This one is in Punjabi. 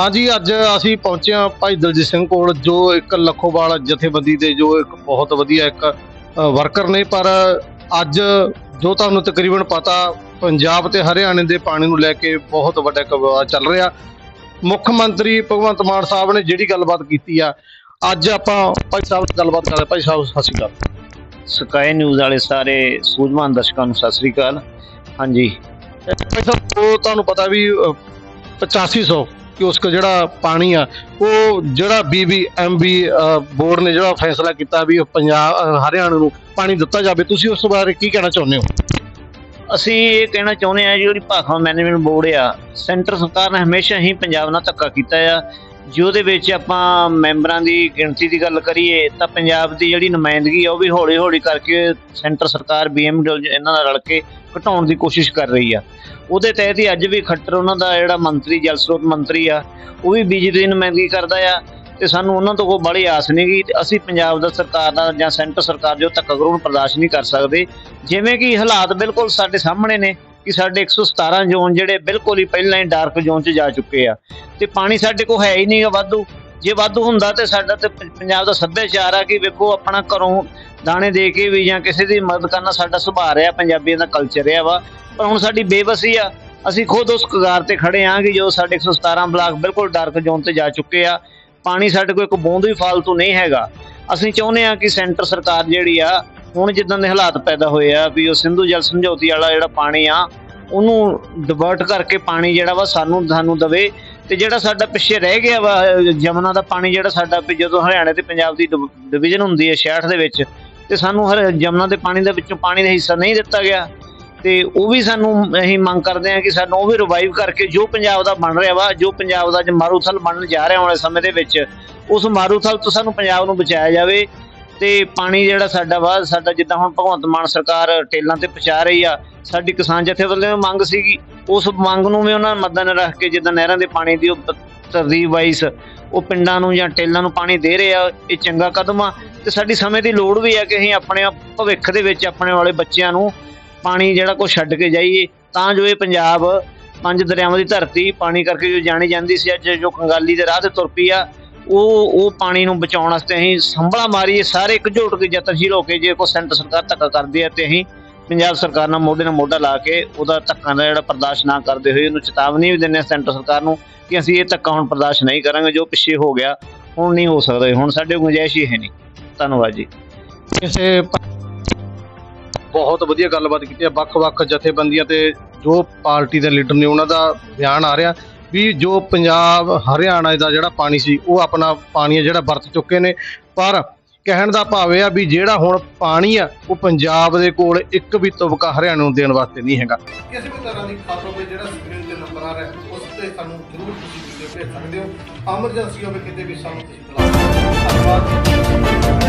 ਹਾਂਜੀ ਅੱਜ ਅਸੀਂ ਪਹੁੰਚੇ ਹਾਂ ਭਾਈ ਦਲਜੀਤ ਸਿੰਘ ਕੋਲ ਜੋ ਇੱਕ ਲੱਖੋਵਾਲ ਜਥੇਬੰਦੀ ਦੇ ਜੋ ਇੱਕ ਬਹੁਤ ਵਧੀਆ ਇੱਕ ਵਰਕਰ ਨੇ। ਪਰ ਅੱਜ ਜੋ ਤੁਹਾਨੂੰ ਤਕਰੀਬਨ ਪਤਾ ਪੰਜਾਬ ਤੇ ਹਰਿਆਣੇ ਦੇ ਪਾਣੀ ਨੂੰ ਲੈ ਕੇ ਬਹੁਤ ਵੱਡਾ ਇੱਕ ਵਿਵਾਦ ਚੱਲ ਰਿਹਾ। ਮੁੱਖ ਮੰਤਰੀ ਭਗਵੰਤ ਮਾਨ ਸਾਹਿਬ ਨੇ ਜਿਹੜੀ ਗੱਲਬਾਤ ਕੀਤੀ ਆ ਅੱਜ ਆਪਾਂ ਭਾਈ ਸਾਹਿਬ ਨਾਲ ਗੱਲਬਾਤ ਕਰਦੇ। ਭਾਈ ਸਾਹਿਬ ਸਤਿ ਸ਼੍ਰੀ ਅਕਾਲ। ਸਕਾਈ ਨਿਊਜ਼ ਵਾਲੇ ਸਾਰੇ ਸੂਝਵਾਨ ਦਰਸ਼ਕਾਂ ਨੂੰ ਸਤਿ ਸ੍ਰੀ ਅਕਾਲ। ਹਾਂਜੀ। ਭਾਈ ਸਾਹਿਬ ਤੁਹਾਨੂੰ ਪਤਾ ਵੀ ਅ, 8500 ਕਿਉਸਕ ਜਿਹੜਾ ਪਾਣੀ ਆ ਉਹ ਜਿਹੜਾ ਬੀਬੀਐਮਬੀ ਬੋਰਡ ਨੇ ਜਿਹੜਾ ਫੈਸਲਾ ਕੀਤਾ ਵੀ ਪੰਜਾਬ ਅ, ਹਰਿਆਣਾ ਨੂੰ ਪਾਣੀ ਦਿੱਤਾ ਜਾਵੇ ਤੁਸੀਂ ਉਸ ਬਾਰੇ ਕੀ ਕਹਿਣਾ ਚਾਹੁੰਦੇ ਹੋ? ਅਸੀਂ ਇਹ ਕਹਿਣਾ ਚਾਹੁੰਦੇ ਹਾਂ ਜਿਹੜੀ ਭਾਖਾ ਮੈਨੇਜਮੈਂਟ ਬੋਰਡ ਆ ਸੈਂਟਰ ਸਰਕਾਰ ਨੇ ਹਮੇਸ਼ਾ ਹੀ ਪੰਜਾਬ ਨਾਲ ਧੱਕਾ ਕੀਤਾ ਆ ਜਿਹਦੇ ਵਿੱਚ ਆਪਾਂ ਮੈਂਬਰਾਂ ਦੀ ਗਿਣਤੀ ਦੀ ਗੱਲ ਕਰੀਏ, ਤਾਂ ਪੰਜਾਬ ਦੀ ਜਿਹੜੀ ਨੁਮਾਇੰਦਗੀ ਆ, ਉਹ ਵੀ ਹੌਲੀ ਹੌਲੀ ਕਰਕੇ ਸੈਂਟਰ ਸਰਕਾਰ ਬੀਐਮਡਬਲਯੂ ਇਹਨਾਂ ਨਾਲ ਰਲ ਕੇ ਘਟਾਉਣ ਦੀ ਕੋਸ਼ਿਸ਼ ਕਰ ਰਹੀ ਆ। ਉਹਦੇ ਤਹਿਤ ਹੀ ਅੱਜ ਵੀ ਖੱਟਰ ਉਹਨਾਂ ਦਾ ਜਿਹੜਾ ਮੰਤਰੀ, ਜਲ ਸਰੋਤ ਮੰਤਰੀ ਆ, ਉਹ ਵੀ ਬੀਜੇਪੀ ਦੀ ਨੁਮਾਇੰਦਗੀ ਕਰਦਾ ਆ ਤੇ ਸਾਨੂੰ ਉਹਨਾਂ ਤੋਂ ਕੋਈ ਬੜੀ ਆਸ ਨਹੀਂ ਗਈ ਅਸੀਂ ਪੰਜਾਬ ਦਾ ਸਰਕਾਰ ਦਾ ਜਾਂ ਸੈਂਟਰ ਸਰਕਾਰ ਜੋ ਧੱਕਾ ਕਰੂ ਬਰਦਾਸ਼ਤ ਨਹੀਂ ਕਰ ਸਕਦੇ। ਜਿਵੇਂ ਕਿ ਹਾਲਾਤ ਬਿਲਕੁਲ ਸਾਡੇ ਸਾਹਮਣੇ ਨੇ। ਕਿ ਸਾਡੇ 117 ਜ਼ੋਨ ਜਿਹੜੇ ਬਿਲਕੁਲ ਹੀ ਪਹਿਲਾਂ ਹੀ ਡਾਰਕ ਜ਼ੋਨ 'ਚ ਜਾ ਚੁੱਕੇ ਆ। ਤੇ ਪਾਣੀ ਸਾਡੇ ਕੋਲ ਹੈ ਹੀ ਨਹੀਂਗਾ ਵਾਧੂ। ਜੇ ਵਾਧੂ ਹੁੰਦਾ ਤੇ ਸਾਡਾ ਤੇ ਪੰਜਾਬ ਦਾ ਸੱਭਿਆਚਾਰ ਆ ਕਿ ਵੇਖੋ ਆਪਣਾ ਘਰੋਂ ਦਾਣੇ ਦੇ ਕੇ ਵੀ ਜਾਂ ਕਿਸੇ ਦੀ ਮਦਦ ਕਰਨਾ ਸਾਡਾ ਸੁਭਾਅ ਰਿਹਾ, ਪੰਜਾਬੀਆਂ ਦਾ ਕਲਚਰ ਰਿਹਾ ਵਾ। ਪਰ ਹੁਣ ਸਾਡੀ ਬੇਬਸੀ ਆ। ਅਸੀਂ ਖੁਦ ਉਸ ਕਗਾਰ ਤੇ ਖੜੇ ਆ ਕਿ ਜੋ ਸਾਡੇ 117 ਬਲਾਕ ਬਿਲਕੁਲ ਡਾਰਕ ਜ਼ੋਨ ਤੇ ਜਾ ਚੁੱਕੇ ਆ। ਪਾਣੀ ਸਾਡੇ ਕੋਲ ਇੱਕ ਬੂੰਦ ਵੀ ਫਾਲਤੂ ਨਹੀਂ ਹੈਗਾ। ਅਸੀਂ ਚਾਹੁੰਦੇ ਆ ਕਿ ਸੈਂਟਰ ਸਰਕਾਰ ਜਿਹੜੀ ਆ ਹੁਣ ਜਿੱਦਾਂ ਦੇ ਹਾਲਾਤ ਪੈਦਾ ਹੋਏ ਆ ਵੀ ਉਹ ਸਿੰਧੂ ਜਲ ਸਮਝੌਤੀ ਵਾਲਾ ਜਿਹੜਾ ਪਾਣੀ ਆ, ਉਹਨੂੰ ਡਿਵਰਟ ਕਰਕੇ ਪਾਣੀ ਜਿਹੜਾ ਵਾ ਸਾਨੂੰ ਸਾਨੂੰ ਦਵੇ ਤੇ ਜਿਹੜਾ ਸਾਡਾ ਪਿੱਛੇ ਰਹਿ ਗਿਆ ਵਾ ਅਹ ਜਮਨਾ ਦਾ ਪਾਣੀ ਜਿਹੜਾ ਸਾਡਾ ਜਦੋਂ ਹਰਿਆਣੇ ਤੇ ਪੰਜਾਬ ਦੀ ਡਿਵੀਜ਼ਨ ਹੁੰਦੀ ਹੈ 66 ਦੇ ਵਿੱਚ, ਤੇ ਸਾਨੂੰ ਹਰ ਜਮਨਾ ਦੇ ਪਾਣੀ ਦੇ ਵਿੱਚੋਂ ਪਾਣੀ ਦਾ ਹਿੱਸਾ ਨਹੀਂ ਦਿੱਤਾ ਗਿਆ। ਤੇ ਉਹ ਵੀ ਸਾਨੂੰ ਅਸੀਂ ਮੰਗ ਕਰਦੇ ਹਾਂ ਕਿ ਸਾਨੂੰ ਉਹ ਵੀ ਰਿਵਾਈਵ ਕਰਕੇ ਜੋ ਪੰਜਾਬ ਦਾ ਬਣ ਰਿਹਾ ਵਾ, ਜੋ ਪੰਜਾਬ ਦਾ ਜ ਮਾਰੂਥਲ ਬਣਨ ਜਾ ਰਿਹਾ ਵਾਲੇ ਸਮੇਂ ਦੇ ਵਿੱਚ, ਉਸ ਮਾਰੂਥਲ ਤੋਂ ਸਾਨੂੰ ਪੰਜਾਬ ਨੂੰ ਬਚਾਇਆ ਜਾਵੇ। ਤੇ ਪਾਣੀ ਜਿਹੜਾ ਸਾਡਾ ਵਾ, ਸਾਡਾ ਜਿੱਦਾਂ ਹੁਣ ਭਗਵੰਤ ਮਾਨ ਸਰਕਾਰ ਟੇਲਾਂ ਤੇ ਪਹੁੰਚਾ ਰਹੀ ਆ, ਸਾਡੀ ਕਿਸਾਨ ਜਥੇਬੰਦੀਆਂ ਦੀ ਮੰਗ ਸੀਗੀ। ਉਸ ਮੰਗ ਨੂੰ ਵੀ ਉਹਨਾਂ ਮੱਦਨ ਰੱਖ ਕੇ ਜਿੱਦਾਂ ਨਹਿਰਾਂ ਦੇ ਪਾਣੀ ਦੀ ਉਹ ਤ- ਵਾਈਸ ਉਹ ਪਿੰਡਾਂ ਨੂੰ ਜਾਂ ਟੇਲਾਂ ਨੂੰ ਪਾਣੀ ਦੇ ਰਹੇ ਆ, ਇਹ ਚੰਗਾ ਕਦਮ ਆ। ਤੇ ਸਾਡੀ ਸਮੇਂ ਦੀ ਲੋੜ ਵੀ ਆ ਕਿ ਅਸੀਂ ਆਪਣੇ ਭਵਿੱਖ ਦੇ ਵਿੱਚ ਆਪਣੇ ਵਾਲੇ ਬੱਚਿਆਂ ਨੂੰ ਪਾਣੀ ਜਿਹੜਾ ਕੋ ਛੱਡ ਕੇ ਜਾਈਏ। ਤਾਂ ਜੋ ਇਹ ਪੰਜਾਬ ਪੰਜ ਦਰਿਆਵਾਂ ਦੀ ਧਰਤੀ ਪਾਣੀ ਕਰਕੇ ਜੋ ਜਾਣੀ ਜਾਂਦੀ ਸੀ, ਅੱਜ ਜੋ ਕੰਗਾਲੀ ਦੇ ਰਾਹ ਤੇ ਤੁਰ ਪਈ ਆ ਉਹ ਉਹ ਪਾਣੀ ਨੂੰ ਬਚਾਉਣ ਵਾਸਤੇ ਅਸੀਂ ਸੰਭਲਾ ਮਾਰੀਏ ਸਾਰੇ ਇਕਜੁੱਟ ਕੇ ਯਤਨਸ਼ੀਲ ਹੋ ਕੇ ਜੇ ਕੋਈ ਸੈਂਟਰ ਸਰਕਾਰ ਧੱਕਾ ਕਰਦੀ ਹੈ ਤੇ ਅਸੀਂ ਪੰਜਾਬ ਸਰਕਾਰ ਨਾਲ ਮੋਢੇ ਨਾਲ ਮੋਢਾ ਲਾ ਕੇ ਉਹਦਾ ਧੱਕਾ ਦਾ ਜਿਹੜਾ ਬਰਦਾਸ਼ਤ ਨਾ ਕਰਦੇ ਹੋਏ ਉਹਨੂੰ ਚੇਤਾਵਨੀ ਵੀ ਦਿੰਦੇ ਹਾਂ ਸੈਂਟਰ ਸਰਕਾਰ ਨੂੰ ਕਿ ਅਸੀਂ ਇਹ ਧੱਕਾ ਹੁਣ ਬਰਦਾਸ਼ਤ ਨਹੀਂ ਕਰਾਂਗੇ ਜੋ ਪਿੱਛੇ ਹੋ ਗਿਆ ਹੁਣ ਨਹੀਂ ਹੋ ਸਕਦਾ ਹੁਣ ਸਾਡੇ ਕੋਲ ਗੁੰਜਾਇਸ਼ ਹੀ ਹੈ ਨਹੀਂ। ਧੰਨਵਾਦ ਜੀ। ਕਿਸੇ ਬਹੁਤ ਵਧੀਆ ਗੱਲਬਾਤ ਕੀਤੀ ਹੈ ਵੱਖ-ਵੱਖ ਜਥੇਬੰਦੀਆਂ ਤੇ ਜੋ ਪਾਰਟੀ ਦੇ ਲੀਡਰ ਨੇ ਉਹਨਾਂ ਦਾ ਬਿਆਨ ਆ ਰਿਹਾ। ਵੀ ਜੋ ਪੰਜਾਬ, ਹਰਿਆਣਾ ਦਾ ਜਿਹੜਾ ਪਾਣੀ ਸੀ, ਉਹ ਆਪਣਾ ਪਾਣੀ ਜਿਹੜਾ ਵਰਤ ਚੁੱਕੇ ਨੇ। ਪਰ ਕਹਿਣ ਦਾ ਭਾਵ ਇਹ ਆ ਵੀ ਜਿਹੜਾ ਹੁਣ ਪਾਣੀ ਆ, ਉਹ ਪੰਜਾਬ ਦੇ ਕੋਲ ਇੱਕ ਵੀ ਤਬਕਾ ਹਰਿਆਣਾ ਨੂੰ ਦੇਣ ਵਾਸਤੇ ਨਹੀਂ ਹੈਗਾ। ਕਿਸੇ ਵੀ ਤਰ੍ਹਾਂ ਦੀ ਖਬਰ ਹੋਵੇ, ਜਿਹੜਾ ਸਕਰੀਨ ਤੇ ਨੰਬਰ ਆ ਰਿਹਾ, ਉਸ ਤੇ ਸਾਨੂੰ ਜ਼ਰੂਰ ਤੁਸੀਂ ਭੇਜ ਸਕਦੇ ਹੋ। ਐਮਰਜੈਂਸੀ ਹੋਵੇ, ਕਿਤੇ ਵੀ ਸਾਨੂੰ ਤੁਸੀਂ ਬੁਲਾ ਸਕਦੇ ਹੋ।